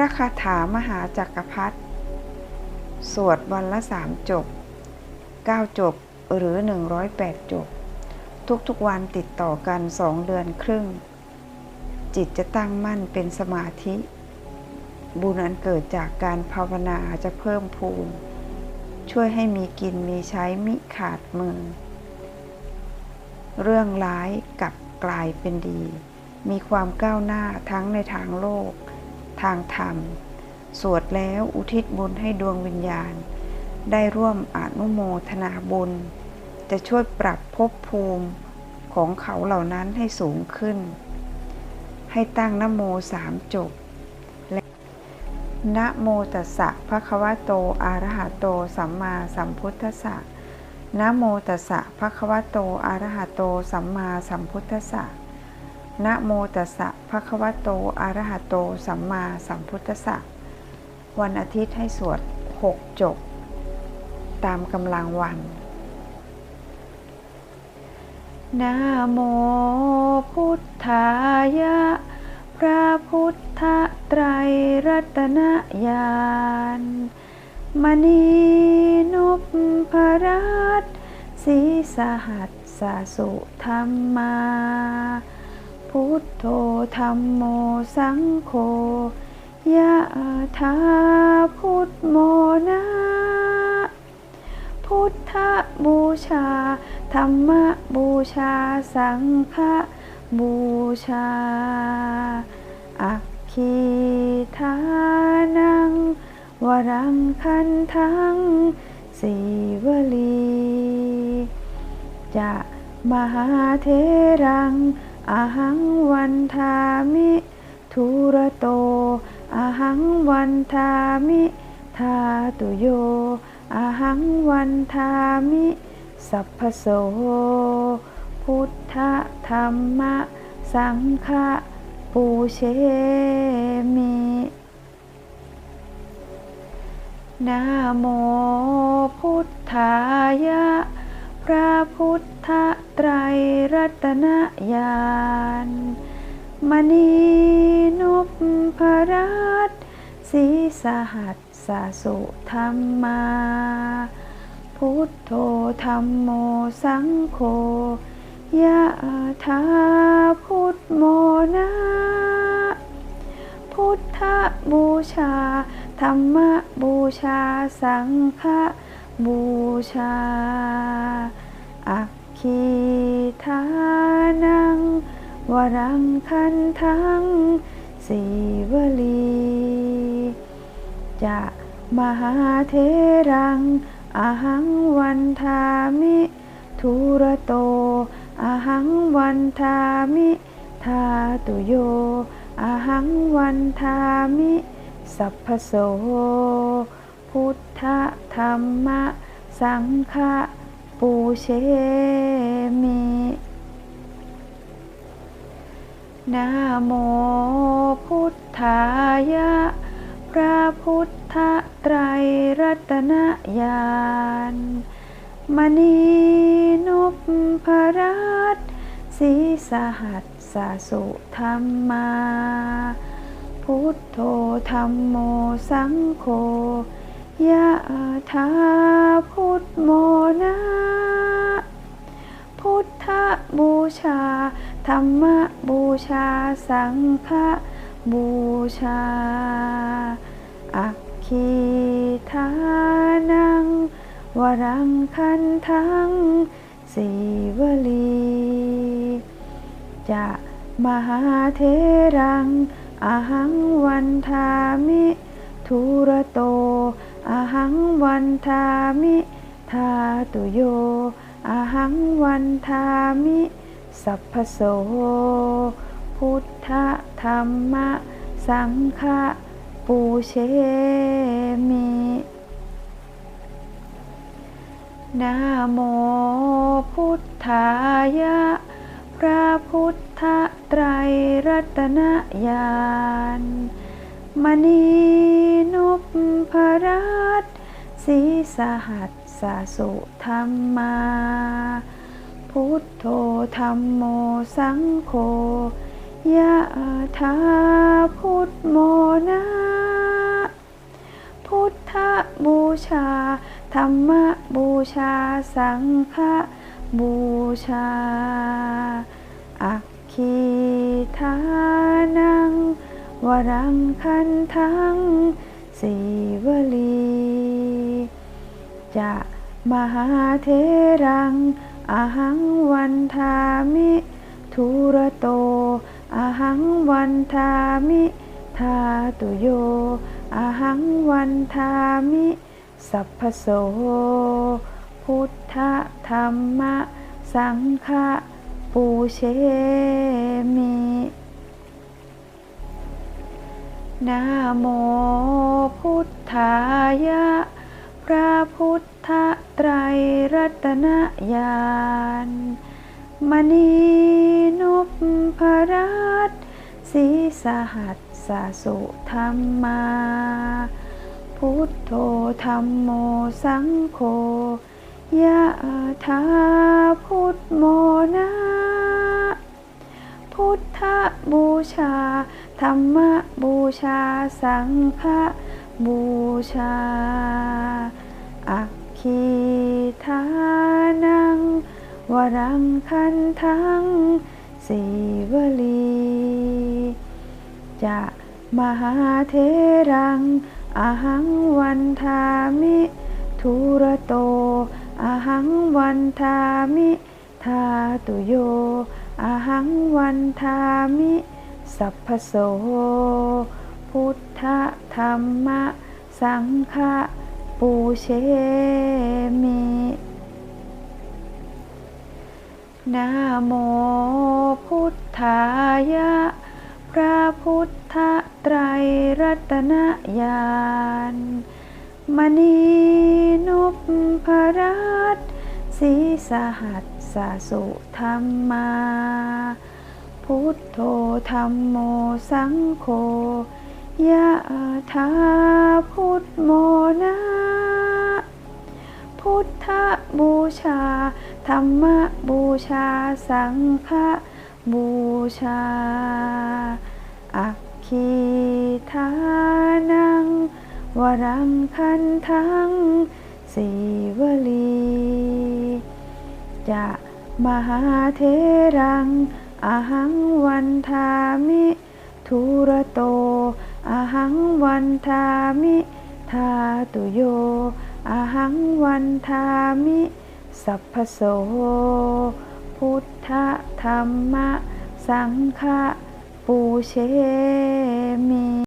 ระคาถามหาจักรพรรดิสวดวันละสามจบ 9 จบหรือ 108 จบ ทุกๆวันติดต่อกันสองเดือนครึ่ง จิตจะตั้งมั่นเป็นสมาธิ บุญอันเกิดจากการภาวนาจะเพิ่มพูน ช่วยให้มีกินมีใช้มิขาดมือ เรื่องร้ายกลับกลายเป็นดี มีความก้าวหน้าทั้งในทางโลก ทางธรรม สวดแล้วอุทิศบุญให้ดวงวิญญาณ ได้ร่วมอนุโมทนาบุญ จะช่วยปรับภพภูมิของเขาเหล่านั้นให้สูงขึ้น ให้ตั้งนโมสามจบ และนะโมตัสสะภะคะวะโตอะระหะโตสัมมาสัมพุทธัสสะนะโมตัสสะภะคะวะโตอะระหะโตสัมมาสัมพุทธัสสะ นะโมตัสสะภะคะวะโตอะระหะโต สัมมาสัมพุทธัสสะ วันอาทิตย์ให้สวด 6 จบ ตามกำลังวันนะโมพุทธายะ พระพุทธไตรรัตนญาณมณีนุปพรัตน์ศรีสหัสสสุธรรมา พุทโธธรรมโมสังโฆยะธาพุทโมนะพุทธบูชา ธรรมบูชา สังฆบูชา อัคคีทานัง วรังคันทังสีวลี จะมหาเทรัง อาหังวันทามิทุระโตอาหังวันทามิทาตุโยอาหังวันทามิสัพพโส พุทธธรรมะ สังฆปูเชมินะโมพุทธายะ ระพุทธไตรรัตนญาณมณีนุปพรัตน์ศรีสหัสสสุธรรมา พุทโธธรรมโมสังโฆยะธาพุทโมนะพุทธบูชา ธรรมบูชาสังฆ บูชาอัคคีทานัง วรังคันทังสีวลี จะมหาเทรังอหังวันทามิทุระโตอหังวันทามิทาตุโยอหังวันทามิ สัพพโส พุทธธรรมสังฆปูเชมินะโมพุทธายะ พระพุทธไตรรัตนญาณมณีนุปพรัตน์ศรีสหัสสสุธรรมา พุทโธธรรมโมสังโฆ ยะธาพุทโมนะพุทธบูชา ธรรมบูชา สังฆบูชา อัคคีทานัง วรังคันทังสีวลี จะมหาเทรัง อหังวันทามิ ทุระโต อาหังวันทามิทาตุโยอาหังวันทามิสัพพโส พุทธธรรมะ สังฆปูเชมินะโมพุทธายะ พระพุทธไตรรัตนญาณมณี พรัตน์ศรีสหัสสาสุธรรมา พุทโธธรรมโมสังโฆยะธาพุทโมนะบูชา ธรรมบูชา สังฆบูชา อัคคีทานัง วรังคันทัง สีวลี จะมหาเทรังอาหังวันทามิทุระโตอาหังวันทามิทาตุโยอาหังวันทามิสัพพโส พุทธธรรมะ สังฆปูเชมิ นะโมพุทธายะ พระพุทธไตรรัตนญาณมณีนพรัตน์ศรีสหัสสสุธรรมา พุทโธธรรมโมสังโฆยะธาพุทโมนะ พุท ธบูชา ธรรมบูชา สังฆบูชา อัคคีทานัง วรังคันทังสีวลี จะมหาเทรังอหังวันทามิทุระโตอหังวันทามิ ทาตุโย อาหังวันทามิ สัพพโส พุทธธรรมสังฆปูเชมินะโมพุทธายะ พระพุทธไตรรัตนญาณมณีนุปพรัตน์ศรีสหัส สสุธรรมา พุทโธธรรมโมสังโฆยะธาพุทโมนะพุทธบูชา ธรรมบูชา สังฆบูชา อัคคีทานัง วรังคันทังสีวลี จะ มหาเทรังอหังวันทามิทุระโตอหังวันทามิทาตุโยอหังวันทามิสัพพโส พุทธธรรมะ สังฆปูเช